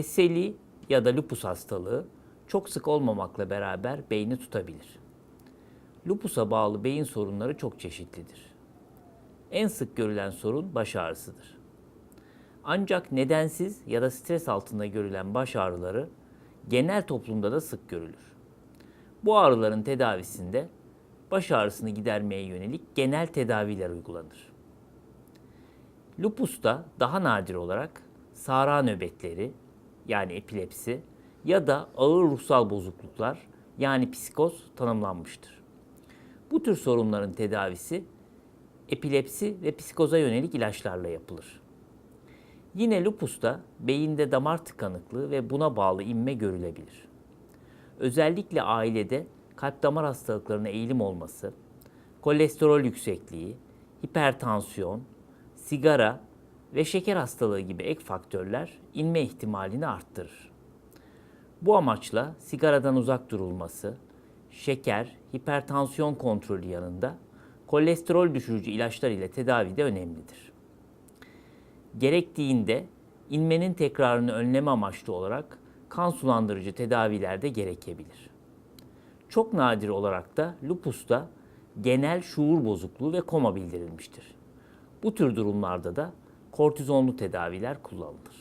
SLE ya da lupus hastalığı çok sık olmamakla beraber beyni tutabilir. Lupusa bağlı beyin sorunları çok çeşitlidir. En sık görülen sorun baş ağrısıdır. Ancak nedensiz ya da stres altında görülen baş ağrıları genel toplumda da sık görülür. Bu ağrıların tedavisinde baş ağrısını gidermeye yönelik genel tedaviler uygulanır. Lupusta daha nadir olarak sağra nöbetleri yani epilepsi ya da ağır ruhsal bozukluklar yani psikoz tanımlanmıştır. Bu tür sorunların tedavisi epilepsi ve psikoza yönelik ilaçlarla yapılır. Yine lupusta beyinde damar tıkanıklığı ve buna bağlı inme görülebilir. Özellikle ailede kalp damar hastalıklarına eğilim olması, kolesterol yüksekliği, hipertansiyon, sigara ve şeker hastalığı gibi ek faktörler inme ihtimalini arttırır. Bu amaçla sigaradan uzak durulması, şeker, hipertansiyon kontrolü yanında kolesterol düşürücü ilaçlar ile tedavi de önemlidir. Gerektiğinde inmenin tekrarını önleme amaçlı olarak kan sulandırıcı tedaviler de gerekebilir. Çok nadir olarak da lupusta genel şuur bozukluğu ve koma bildirilmiştir. Bu tür durumlarda da kortizonlu tedaviler kullanılır.